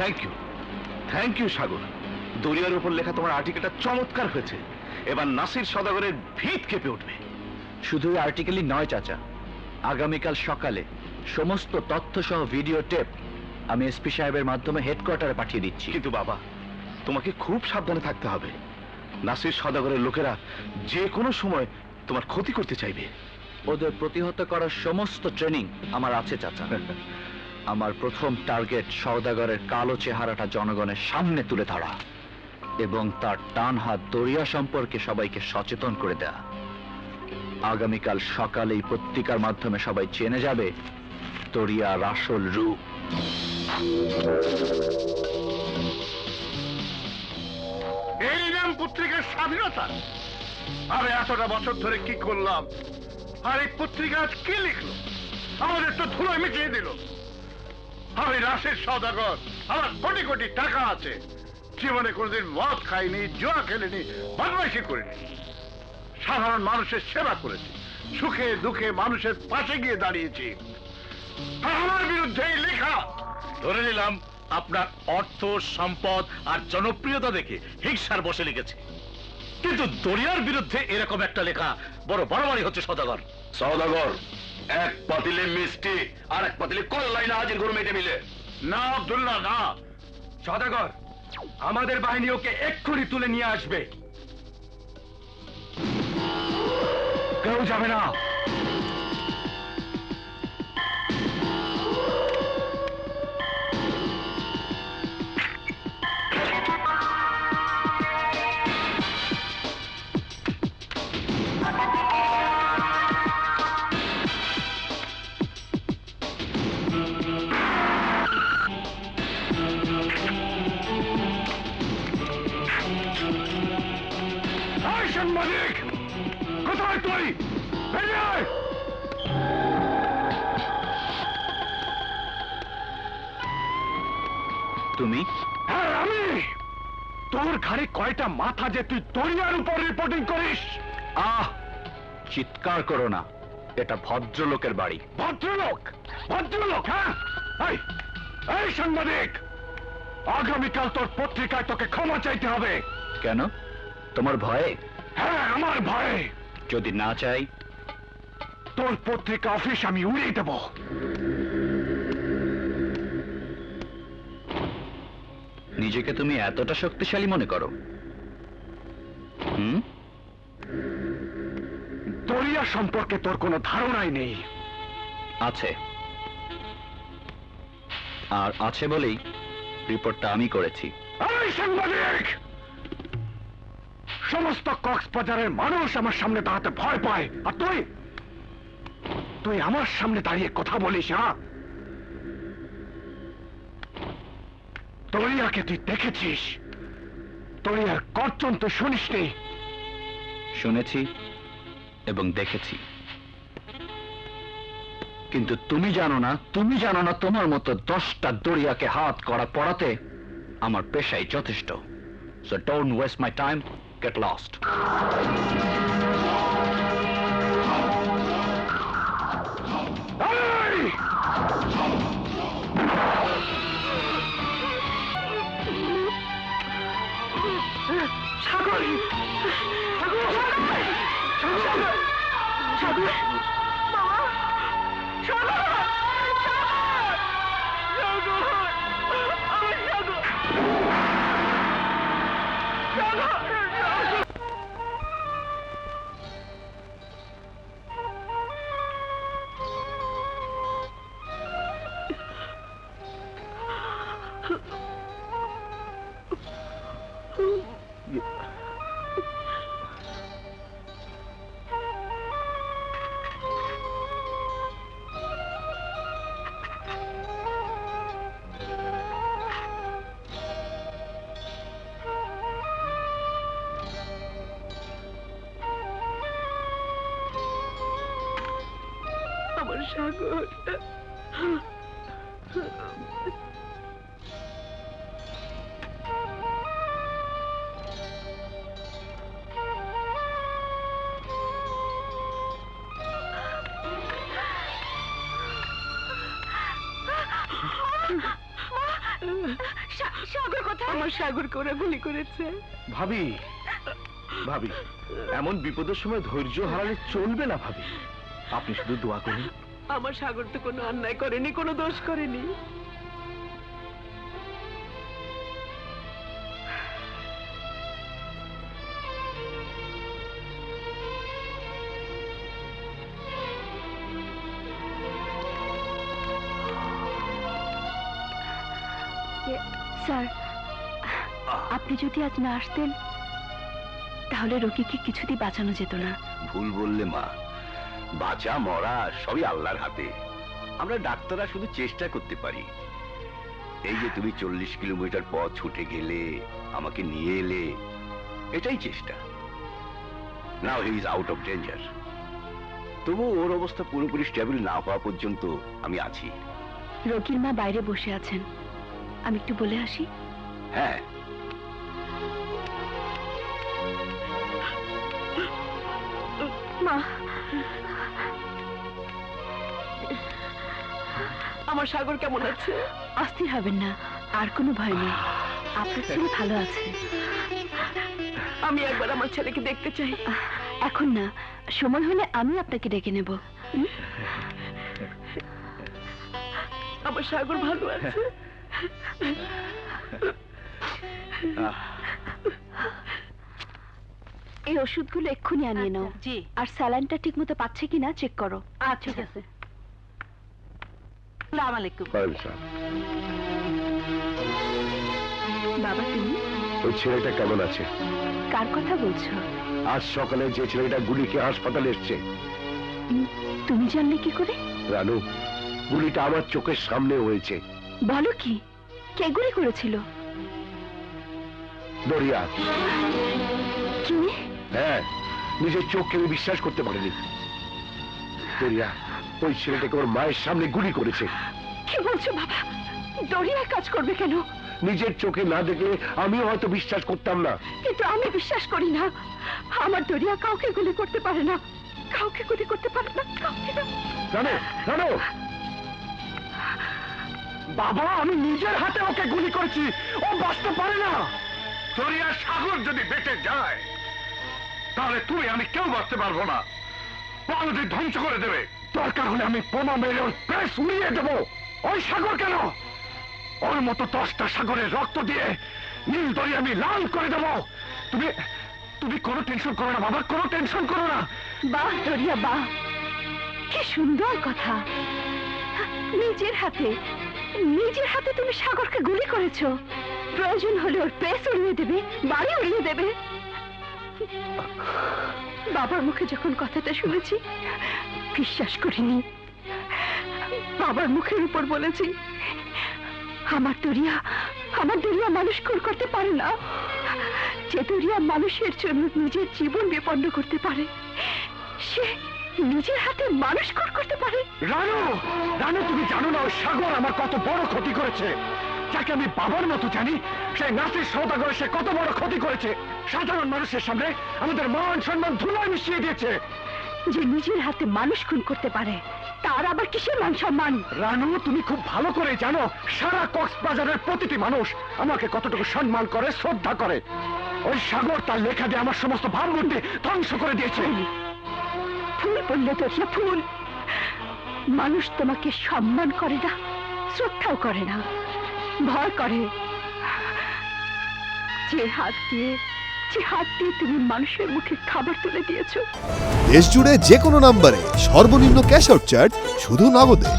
Thank you thank you Sagar. দরিয়ার উপর লেখা তোমার আর্টিকেলটা চমৎকার হয়েছে। এবার নাসির সদাগরের ভিত কেঁপে উঠবে। শুধু আর্টিকেলই নয়, চাচা। আগামীকাল সকালে সমস্ত তথ্য সহ ভিডিও টেপ আমি এসপি সাহেবের মাধ্যমে হেডকোয়ার্টারে পাঠিয়ে দিচ্ছি। কিন্তু বাবা, তোমাকে খুব সাবধানে থাকতে হবে। নাসির সদাগরের লোকেরা যে কোনো সময় তোমার ক্ষতি করতে চাইবে। ওদের প্রতিহত করার সমস্ত ট্রেনিং আমার আছে, চাচা। আমার প্রথম টার্গেট সওদাগরের কালো চেহারাটা জনগণের সামনে তুলে ধরা এবং তার টান হাত দরিয়া সম্পর্কে সবাইকে সচেতন করে দেয়া। আগামীকাল সকালে এই পত্রিকার মাধ্যমে সবাই জেনে যাবে দরিয়ার আসল রূপ এই নাম পত্রিকার স্বাধীনতা? আমি এতটা বছর ধরে কি করলাম? আর এই পত্রিকা আজ কি লিখলো? আমাদের তো ধুলোয় মিটিয়ে দিল। আমি রাশের সদাগর আমার কোটি কোটি টাকা আছে। জীবনে কোনোদিন মদ খাইনি জুয়া খেলিনি বদমাইশি করিনি। সাধারণ মানুষের সেবা করেছি। সুখে দুঃখে মানুষের পাশে গিয়ে দাঁড়িয়েছি। আমার বিরুদ্ধে লেখা। ধরে নিলাম আপনার অর্থ সম্পদ আর জনপ্রিয়তা দেখে হিংসার বসে লিখেছে কিন্তু দরিয়ার বিরুদ্ধে এরকম একটা লেখা বড় বাড়াবাড়ি হচ্ছে সদাগর সদাগর এক পাতিলে মিষ্টি আর এক পাতিলে কল্লাই না, হাজির করুন মেটে মিলে। না, আব্দুল্লাহ, না। সদাগর, আমাদের বাহিনী ওকে এক্ষুনি তুলে নিয়ে আসবে। কেউ যাবে না। এই সাংবাদিক কোথায় তুই? বেরিয়ে আয়! তুমি? হ্যাঁ আমি! তোর ঘাড়ে কয়টা মাথা যে তুই দরিয়ার উপর রিপোর্টিং করিস? আহ চিৎকার করো না। এটা ভদ্রলোকের বাড়ি। ভদ্রলোক? ভদ্রলোক হ্যাঁ? এই এই সাংবাদিক! আগামীকাল তোর পত্রিকায় তোকে ক্ষমা চাইতে হবে। কেন? তোমার ভয়ে? আমার ভয়ে। যদি না চাই তোর পত্রিকা অফিস আমি উড়িয়ে দেবো। নিজেকে তুমি এতটা শক্তিশালী মনে করো। হুম? দরিয়া সম্পর্কে তোর কোনো ধারণাই নেই। আছে। আর আছে বলেই রিপোর্টটা আমি করেছি। এই সাংবাদিক! সমস্ত কক্সবাজারের মানুষ আমার সামনে দাঁড়াতে ভয় পায়। আর তুই? তুই আমার সামনে দাঁড়িয়ে কথা বলিস হ্যাঁ দরিয়াকে তুই দেখেছিস? দরিয়ার গর্জন তুই শুনিসনি? শুনেছি এবং দেখেছি। কিন্তু তুমি জানো না, তুমি জানো না তোমার মতো দশটা দরিয়াকে হাত করা পড়াতে আমার পেশাই যথেষ্ট। So don't waste my time lost এই! সাগর সাগর সাগর সাগর সাগর সাগর সাগর আমার সাগর সাগর। সাগর কথা আমার সাগরকে ওরা গুলি করেছে। ভাবি ভাবি এমন বিপদের সময় ধৈর্য হারালে চলবে না ভাবি। আপনি শুধু দোয়া করুন। আমার সাগর তো কোনো অন্যায় করেনি কোনো দোষ করেনি। স্যার আপনি যদি আজ না আসতেন তাহলে রোগীকে কিছুতেই বাঁচানো যেত না। ভুল বললে মা। বাঁচা মরা সবই আল্লাহর হাতে। আমরা ডাক্তাররা শুধু চেষ্টা করতে পারি। এই যে তুমি চল্লিশ কিলোমিটার পথ ছুটে গেলে আমাকে নিয়ে এলে এটাই চেষ্টা। Now he is out of danger তবু ওর অবস্থা পুরোপুরি স্টেবল না হওয়া পর্যন্ত আমি আছি। রোগীর মা বাইরে বসে আছেন। আমি একটু বলে আসি? হ্যাঁ। মা আমার সাগর কেমন আছে? অস্থির হবেন না আর কোনো ভয় নেই। আপনার ছেলে ভালো আছে। আমি একবার আমার ছেলেকে দেখতে চাই। এখন না সময় হলে আমি আপনাকে ডেকে নেব। আমার সাগর ভালো আছে। এই ওষুধগুলো এক্ষুনি আনিয়ে নাও। জি। আর স্যালাইনটা ঠিক মতো পাচ্ছে কিনা চেক করো। আচ্ছা ঠিক আছে। সালাম আলাইকুম। বাবা তুমি? ওই ছেলেটা কেমন আছে? কার কথা বলছো? আজ সকালে যে ছেলেটা গুলিকে হাসপাতালে এসছে। তুমি জানলে কি করে? রানু গুলিটা আমার চোখের সামনে হয়েছে। বলো কি? কে গুলি করেছিল? দরিয়া। হ্যাঁ নিজের চোখকে আমি বিশ্বাস করতে পারিনি। দরিয়া। ওই ছেলেটাকে ওর মায়ের সামনে গুলি করেছে। কি বলছো বাবা? দরিয়া কাজ করবে কেন? নিজের চোখে না দেখলে আমিও হয়তো বিশ্বাস করতাম না। কিন্তু আমি বিশ্বাস করি না। আমার দরিয়া কাউকে গুলি করতে পারে না। কাউকে গুলি করতে পারে না কাউকে না। জানো জানো বাবা আমি নিজের হাতে ওকে গুলি করেছি। ও বাঁচতে পারে না। দরিয়া সাগর যদি বেঁচে যায় তাহলে তুমি আমি কেউ বাঁচতে পারব না। বাংলাদেশ ধ্বংস করে দেবে। দরকার হলে আমি বোমা মেরে ওর প্রেস উড়িয়ে দেবো। ওই সাগর কেন? ওর মতো দশটা সাগরের রক্ত দিয়ে নীল দরি আমি লাল করে দেবো। তুমি তুমি কোনো টেনশন করো না বাবা, কোনো টেনশন করো না। বাহ দরিয়া বাহ কি সুন্দর কথা। নিজের হাতে নিজের হাতে তুমি সাগরকে গুলি করেছ। প্রয়োজন হলে ওর প্রেস উড়িয়ে দেবে, বাড়ি উড়িয়ে দেবে। বাবার মুখে যখন কথাটা শুনেছি, বিশ্বাস করিনি। বাবার মুখের উপর বলেছি, আমার দরিয়া আমার দরিয়া মানুষ খুন করতে পারে না। যে দরিয়া মানুষের জন্য নিজের জীবন বিপন্ন করতে পারে, সে নিজের হাতে মানুষ খুন করতে পারে। রানু রানু, তুমি জানো না ওই সাগর আমার কত বড় ক্ষতি করেছে। যাকে আমি বাবার মতো জানি সেই নাসির সৌদাগর সে কত বড় ক্ষতি করেছে। সাধারণ মানুষের সামনে আমাদের মান সম্মান ধুলায় মিশিয়ে দিয়েছে। যে নিজের হাতে মানুষ খুন করতে পারে তার আবার কিসের মান সম্মান? রানু তুমি খুব ভালো করে জানো সারা কক্সবাজারের প্রতিটি মানুষ আমাকে কতটুকু সম্মান করে শ্রদ্ধা করে। ওই সাগর তার লেখা দিয়ে আমার সমস্ত ভাবমূর্তি ধ্বংস করে দিয়েছে। ফুল। বললে তো সে ফুল। মানুষ তোমাকে সম্মান করে না শ্রদ্ধাও করে না ভয় করে। যে হাত দিয়ে হাত তুমি মানুষের মুখে খাবার তুলে দেশ জুড়ে যে কোনো নম্বরে সর্বনিম্ন ক্যাশ আউট চার্জ শুধু নগদে।